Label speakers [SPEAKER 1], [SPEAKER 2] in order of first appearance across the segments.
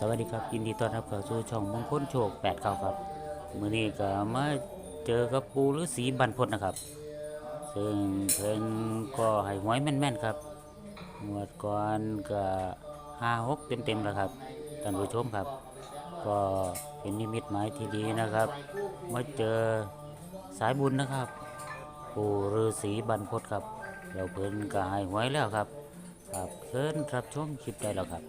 [SPEAKER 1] สวัสดีครับยินดีต้อนรับเข้าสู่ช่องมงคลโชคแปดเก้าครับมื้อนี้ก็มาเจอกับปูฤาษีบรรพตนะครับ ซึ่งเพิ่นก็ให้หวยแม่นๆครับงวดก่อนก็ห้าหกเต็มๆแล้วครับท่านผู้ชมครับ ก็เป็นนิมิตหมายที่ดีนะครับ มาเจอสายบุญนะครับ ปูฤาษีบรรพตครับ เราเพิ่นก็ให้หวยแล้วครับครับเชิญรับชมคลิปได้แล้วครับ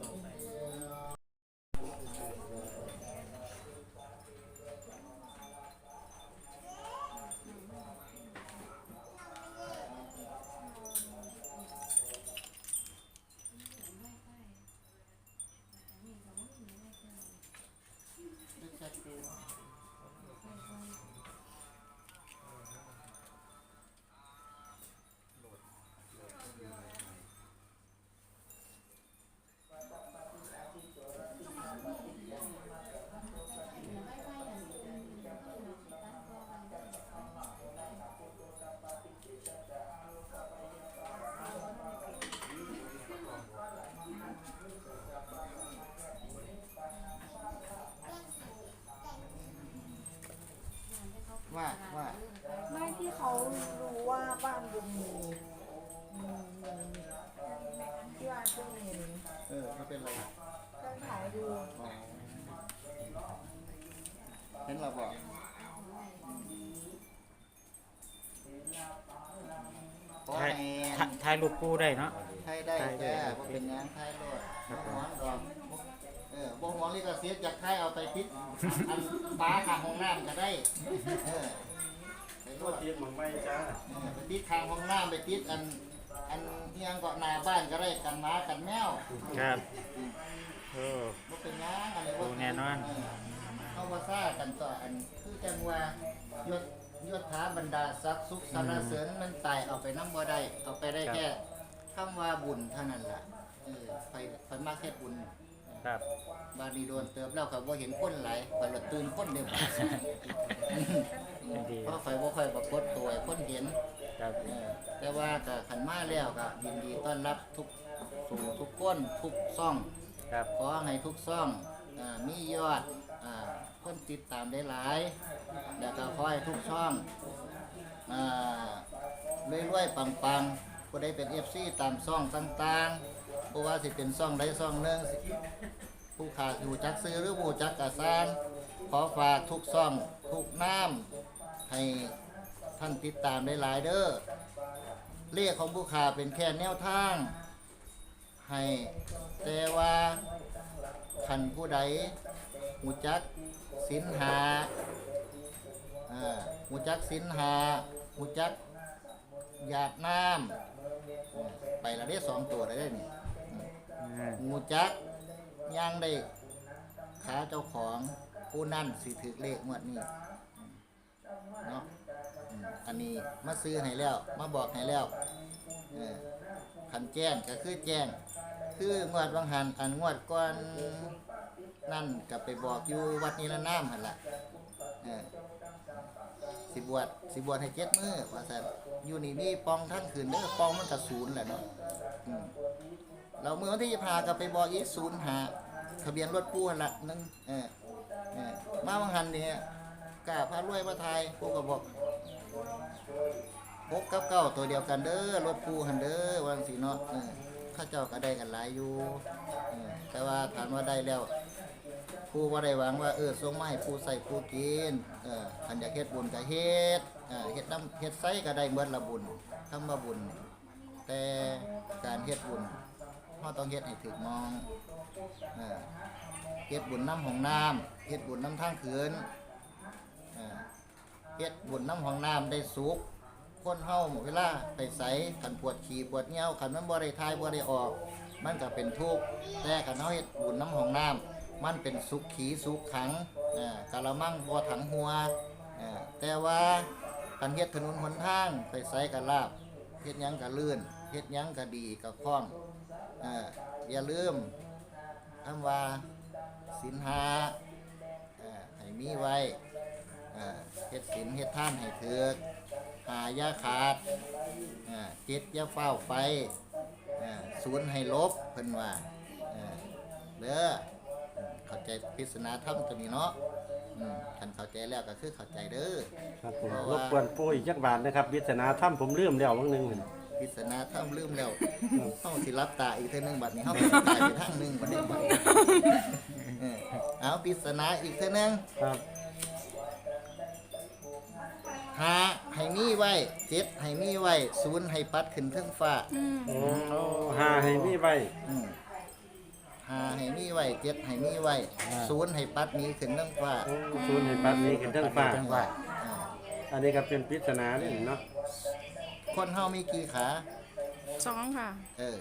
[SPEAKER 2] ถ่าย
[SPEAKER 3] ให้
[SPEAKER 1] ถ่ายถ่ายรูปปูได้เนาะ
[SPEAKER 3] ไทยได้
[SPEAKER 1] ถ่ายได้
[SPEAKER 3] แก่บ่เป็นหยังไทยโลด
[SPEAKER 1] ครับ
[SPEAKER 3] บ่ฮ้อนดอกเออบ่ฮ้อนลิขสิทธิ์จากไทยเอาไปปิดอันปลาข้างห้องน้ำก็ได้ เออไปโลด
[SPEAKER 4] ติดหมันไม่จ้า
[SPEAKER 3] เออไปติดข้างห้องน้ำไปติดอันอันเฮียงเกาะหน้าบ้านก็ได้กันหมากันแมว
[SPEAKER 1] ครับโอ้
[SPEAKER 3] บ่เป็นหยังอันนี้บ่
[SPEAKER 1] โอ้แน่นอน
[SPEAKER 3] เเข้าว่าซ่ากันต่ออันคือจังว่ายศ ยศถาบรรดาศักดิ์สุขสรรเสริญมันตายเอาไปนำบ่ได้เอาไปได้แค่คำว่าบุญเท่านั้นล่ะเออไปไปมาแค่บุญ
[SPEAKER 1] ครับ
[SPEAKER 3] บาดนีโดนเติบแล้วก็บ่เห็นคนหลายไปละตื่นคนเดียว
[SPEAKER 1] ดี
[SPEAKER 3] เพราะไฟบ่ค่อยปรากฏตัวให้คนเห็น
[SPEAKER 1] ครับ
[SPEAKER 3] เออแต่ว่าก็ขันมาแล้วก็ยินดีต้อนรับทุกสู่ทุกคนทุกซ่อง
[SPEAKER 1] ครับ
[SPEAKER 3] ขอให้ทุกซ่องอามียอดอา คนติดตามได้หลายแล้วก็ขอให้ทุกช่องอ่ารวยๆปังๆผู้ใดเป็นเอฟซีตามซ่องต่างๆผู้ว่าสิเป็นซ่องใดซ่องหนึ่งผู้ขาดอยู่จักซื้อหรือผู้จักกะซานขอฝากทุกซ่องทุกน้ำให้ท่านติดตามได้หลายเด้อเลขของผู้ขาเป็นแค่แนวทาง ให้แต่ว่า คันผู้ใดหูจักสินหาอ่าหูจักสินหาหูจักหยาดน้ำอ่าไปละได้สองตัวได้นี่
[SPEAKER 1] อืม
[SPEAKER 3] หูจักย่างได้ขาเจ้าของผู้นั่นสิถือเลขงวดนี้เนาะอืมอันนี้มาซื้อให้แล้ว มาบอกให้แล้วเออคันแจ้งก็คือแจ้ง คืองวดบางหันอันงวดก่อนนั่นก็ไปบอกอยู่วัดนิรนามหันละเออสิบวชสิบวชให้เจ็ดมือว่าสันอยู่นี่มีปองทั้งคืนเด้อปองมันก็ศูนย์แหละเนาะเราเมื่อวันที่จะพาก็ไปบอกอีศูนย์หาทะเบียนรถปูหันละนึงเออเออมาบางหันเนี่ยกาพารวยมาไทยพวกก็บอกหกกับเก้าตัวเดียวกันเด้อรถปูหันเด้อวังสีเนาะเออเข้าเจ้าก็ได้กันหลายอยู่แต่ว่าถามว่าได้แล้วผู้ว่าได้หวังว่าเออส่งไม้ผู้ใส่ผู้กินเออขันอยากเฮ็ดบุญก็เฮ็ดเออเฮ็ดน้ำเฮ็ดไส้ก็ได้เมื่อละบุญคำว่าบุญ แต่การเฮ็ดบุญเราต้องเฮ็ดให้ถูกมองเออเฮ็ดบุญน้ำของน้ำเฮ็ดบุญน้ำทางเขืนเออเฮ็ดบุญน้ำของน้ำได้สุข คนเฮาเวลาไปใส่ขันปวดขี่ปวดเงี้ยวขันมันบ่ได้ทายบ่ได้ออก มันก็เป็นทุกข์แต่ขันเฮาเฮ็ดบุญน้ำห้องน้ำมันเป็นสุขขีสุขขังอ่ากะละมังบ่ถังหัวแต่ว่าคันเฮ็ดถนนหนทางไปใส่กะลาบเฮ็ดยังกะลื่นเฮ็ดยังกะดีกะคล่องอ่าอย่าลืมคำว่าศีลห้าอ่าให้มีไว้อ่าเฮ็ดศีลเฮ็ดท่านให้เถึก หายาขาดอ่าเจ็ดอยาเฝ้าไปอ่าศูนย์ให้ลบเพิ่นว่าอ่าเด้อคเข้าใจปริศนาธรรมตัวนี้เนาะอืมคันเข้าใจแล้วก็คือเข้าใจเด้อ
[SPEAKER 4] ครับผม
[SPEAKER 3] เพราะ
[SPEAKER 4] ร
[SPEAKER 3] ว่า
[SPEAKER 4] บกวนปูอีกจักบาทนะครับวิศนาถ้ำผมลืมแล้วบางหนึงนั่น
[SPEAKER 3] ปริศนาธรรมลืมแล้วเฮาสิรับตาอีกเทื่อนึงบัดนี้เฮาสิตายไปทางหนึงบัดนี้บัดนี้เออเอาปริศนาอีกเทื่อนึง
[SPEAKER 4] ครับ
[SPEAKER 3] หาให้มีไว้เจ็ดให้มีไว้ศูนย์ให้ปัดขึ้นเทิงฟ้า
[SPEAKER 4] โอ้หาให้มีไว้
[SPEAKER 3] อืมหาให้มีไว้เจ็ดให้มีไว้ศูนย์ให้ปัดหนี้ขึ้นเทิงฟ้า
[SPEAKER 4] โอ้ศูนย์ให้ปัดนี้ขึ้นเทั้งฟ้า
[SPEAKER 1] จังว่า
[SPEAKER 3] อ่า
[SPEAKER 4] อันนี้ก็เป็นปริศนานี่เนาะ
[SPEAKER 3] คนเฮามีกี่ขา
[SPEAKER 2] สองค่ะ
[SPEAKER 3] เออ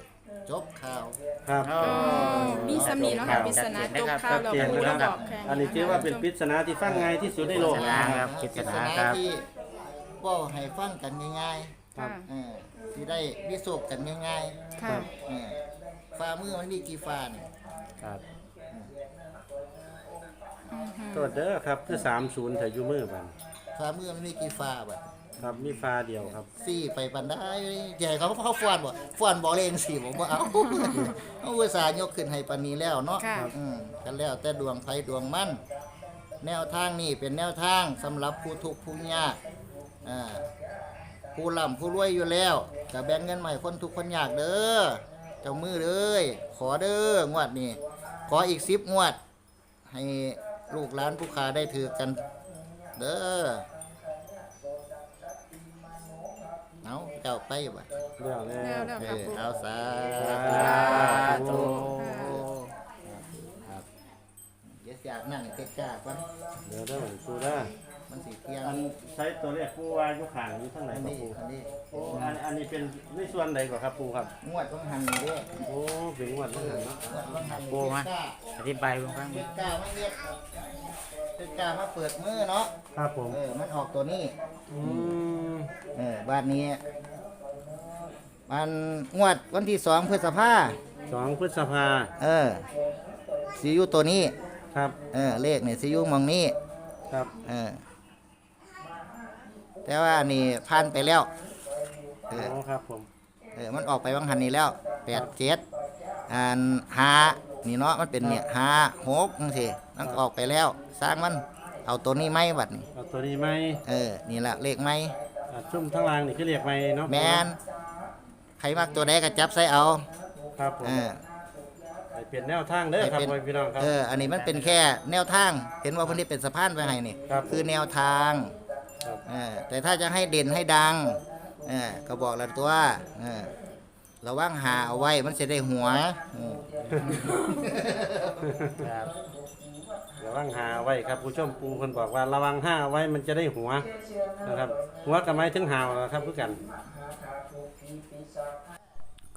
[SPEAKER 3] จบข่าว
[SPEAKER 4] ครับ
[SPEAKER 2] มีสามีเนาะค่ะปริศนาจบข่าว
[SPEAKER 4] ชัด
[SPEAKER 2] เรา
[SPEAKER 4] เจน
[SPEAKER 2] พูด
[SPEAKER 4] นะ
[SPEAKER 2] แล้ว
[SPEAKER 4] ครับ
[SPEAKER 2] บอกแข่ง
[SPEAKER 4] อันนี้ถือว่าเป็นปริศนาที่ฟังง่ายที่สุดในโลก
[SPEAKER 1] ปริศนา ครับปริศนาครับ
[SPEAKER 3] ที่ บ่ให้ฟังกันง่าย
[SPEAKER 4] ครั
[SPEAKER 2] ค่ะ
[SPEAKER 4] บ
[SPEAKER 3] ๆเออที่ได้วิโศกกันง่าย
[SPEAKER 2] ค่ะ
[SPEAKER 3] ๆเออฟ้ามือมันมีกี่ฟ้านี่
[SPEAKER 1] ครับ
[SPEAKER 4] ตัวเด้อครับคือ30ถ้าอยู่มือบัน
[SPEAKER 3] ฟ้ามือมันมีกี่ฟ้าบัด
[SPEAKER 4] ครับมีฟ้าเดียวครับ
[SPEAKER 3] สี่ไปปันได้ใหญ่เขาเขาฟ้อนบ่ฟ้อนบ่เลงสี่ผมบ่เอา เอาอุตส่าห์ยกขึ้นให้ปานนี้แล้วเนาะ
[SPEAKER 2] ค่ะ
[SPEAKER 3] อืมกันแล้วแต่ดวงไผดวงมันแนวทางนี่เป็นแนวทางสำหรับผู้ทุกข์ผู้ยาก อ่าผู้ร่ำผู้รวยอยู่แล้วก็แบ่งเงินใหม่คนทุกข์คนยากเด้อเจ้ามือเลยขอเด้องวดนี้ขออีก10งวด ให้ลูกหลานผู้ค้าได้ถือกัน เด้อเอาเจ้าไปบ่
[SPEAKER 4] เรื่องแล้
[SPEAKER 2] แล้ว
[SPEAKER 4] ว
[SPEAKER 2] แล้ว
[SPEAKER 3] เอ
[SPEAKER 2] ค่ะ
[SPEAKER 3] อ
[SPEAKER 2] ปู
[SPEAKER 3] เอาสา
[SPEAKER 4] ธุ
[SPEAKER 3] ครับเดี๋ยวอยากนั่งเต็กกาก่อน
[SPEAKER 4] เดี๋ยวเด้อปูเด้อ
[SPEAKER 3] มันสีเที่ยง
[SPEAKER 4] อันใช้ตัวเลขปูว่าอยู่ข้างอยู่ทางไหน
[SPEAKER 3] อัน
[SPEAKER 4] ครับ
[SPEAKER 3] นี้
[SPEAKER 4] ปู
[SPEAKER 3] อันนี้
[SPEAKER 4] โอ้อันอันนี้เป็นในส่วนใดกว่าครับปูครับ
[SPEAKER 3] งวดต้องหันนี่เด้
[SPEAKER 4] โอ้เป็นงวดแล้วเนาะ
[SPEAKER 3] งวดต้องหัน
[SPEAKER 1] โอ้มา
[SPEAKER 3] เต็กกา
[SPEAKER 1] อธิบายเพิ่งฟัง
[SPEAKER 3] เต็กกาไม่เรียกเต็กกามาเปิดมือเนาะ
[SPEAKER 4] ครับผม
[SPEAKER 3] เออมันออกตัวนี้
[SPEAKER 4] อืม
[SPEAKER 3] เออบ้านนี้ มันงวดวันที่สองพฤษภา
[SPEAKER 4] สองพฤษภา
[SPEAKER 3] เออซียูตัวนี้
[SPEAKER 4] ครับ
[SPEAKER 3] เออเลขเนี่ยซียูมองนี้
[SPEAKER 4] ครับ
[SPEAKER 3] เออ แต่ว่านี่ผ่านไปแล้วเอ
[SPEAKER 4] โอ้
[SPEAKER 3] อ
[SPEAKER 4] ครับผม
[SPEAKER 3] เออมันออกไปบางหันนี้แล้วแปดเจ็ดอันหานี่เนาะมันเป็นเนี่ยหาหกจังซี่มันก็ออกไปแล้ว สร้างมันเอาตัวนี้ไหมบัดนี้
[SPEAKER 4] เอาตัวนี้ไหม
[SPEAKER 3] เออนี่แหละเลขไหม
[SPEAKER 4] อ่าชุ่มทั้งรางนี่คือเรียกไหมเนาะ
[SPEAKER 3] แมนใครมักตัวใดก็จับใส่เอา
[SPEAKER 4] ครับผม
[SPEAKER 3] เออ
[SPEAKER 4] ให้เปลี่ยนแนวทางเด้อครับ
[SPEAKER 3] ให้
[SPEAKER 4] พ่อพี่น้องครับ
[SPEAKER 3] เออ อันนี้มันเป็นแค่แนวทาง เห็นว่าเพิ่นได้เป็นสะพานไปให้นี่
[SPEAKER 4] ครับ
[SPEAKER 3] คือแนวทาง
[SPEAKER 4] ครับ
[SPEAKER 3] เออ แต่ถ้าจะให้เด่นให้ดังเออก็บอกแล้วตัวเออระวังหาเอาไว้มันจะได้หัวเออ
[SPEAKER 1] ครับ
[SPEAKER 4] ระวังหาไว้ครับผู้ชมปูคนบอกว่าระวังห้าไว้มันจะได้หัวนะครับ หัวกับไม้ถึงหาวนะครับคือกัน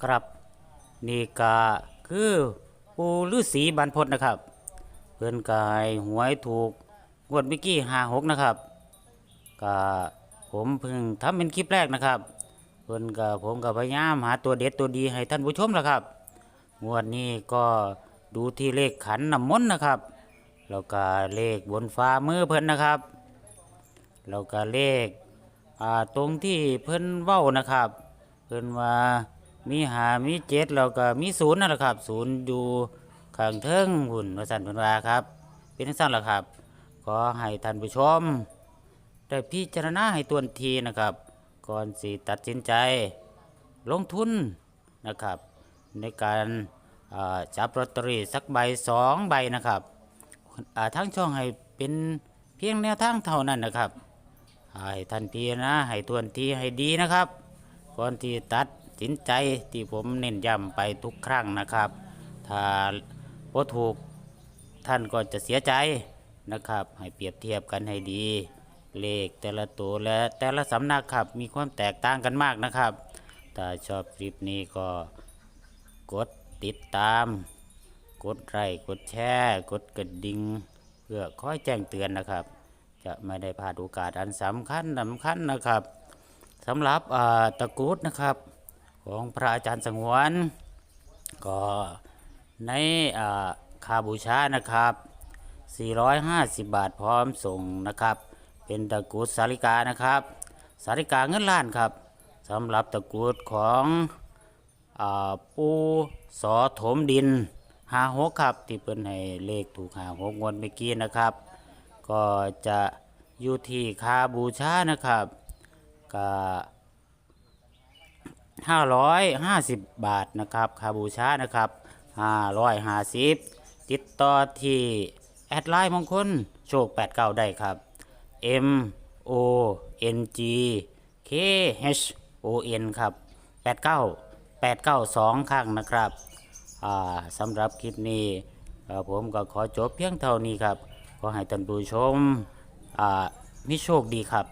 [SPEAKER 1] ครับนี่ก็คือปูฤาษีบรรพตนะครับ เพื่อนกายหวยถูกงวดเมื่อกี้ห้าหกนะครับ ก็ผมเพิ่งทำเป็นคลิปแรกนะครับเพื่อนก็ผมก็พยายามหาตัวเด็ดตัวดีให้ท่านผู้ชมนะครับ งวดนี้ก็ดูที่เลขขันน้ำมนต์นะครับ แล้วก็เลขบนฟ้ามือเพิ่นนะครับ แล้วก็เลขอ่าตรงที่เพิ่นเว้านะครับ เพิ่นว่ามีหามีเจ็ดแล้วก็มีศูนย์นั่นแหละครับศูนย์อยู่ข้างเทิงหุ่นว่าสั่นเพิ่นว่าครับ เป็นจังซั่นล่ะครับ ขอให้ท่านผู้ชม ได้พิจารณาให้ตวนทีนะครับ ก่อนสิตัดสินใจ ลงทุนนะครับ ในการจับลอตเตอรี่สักใบสองใบนะครับทั้งช่องให้เป็นเพียงแนวทางเท่านั้นนะครับให้ท่านพิจารณาให้ทวนทีให้ดีนะครับ ก่อนที่ตัดสินใจที่ผมเน้นย้ำไปทุกครั้งนะครับ ถ้าพอถูกท่านก็จะเสียใจนะครับ ให้เปรียบเทียบกันให้ดี เลขแต่ละตัวและแต่ละสำนักครับ มีความแตกต่างกันมากนะครับ ถ้าชอบคลิปนี้ก็กดติดตาม กดไลค์กดแชร์กดกระดิ่งเพื่อคอยแจ้งเตือนนะครับ จะไม่ได้พลาดโอกาสอันสำคัญสำคัญนะครับสำหรับตะกุดนะครับ ของพระอาจารย์สงวน ก็ในคาบูชานะครับ 450 บาทพร้อมส่งนะครับ เป็นตะกรุดสาริกานะครับ สาริกาเงินล้านครับสำหรับตะกรุดของอปูสอถมดินหาหกครับ ที่เพิ่นให้เลขถูกหาหกงวดเมื่อกี้นะครับ ก็จะอยู่ที่คาบูชานะครับก็ห้าร้อยห้าสิบบาทนะครับคาบูชานะครับห้าร้อยห้าสิบติดต่อที่แอดไลน์มงคลโชค89ได้ครับ M O N G K H O N ครับ 89 892 ครั้งนะครับสำหรับคลิปนี้ผมก็ขอจบเพียงเท่านี้ครับ ขอให้ท่านผู้ชมมีโชคดีครับ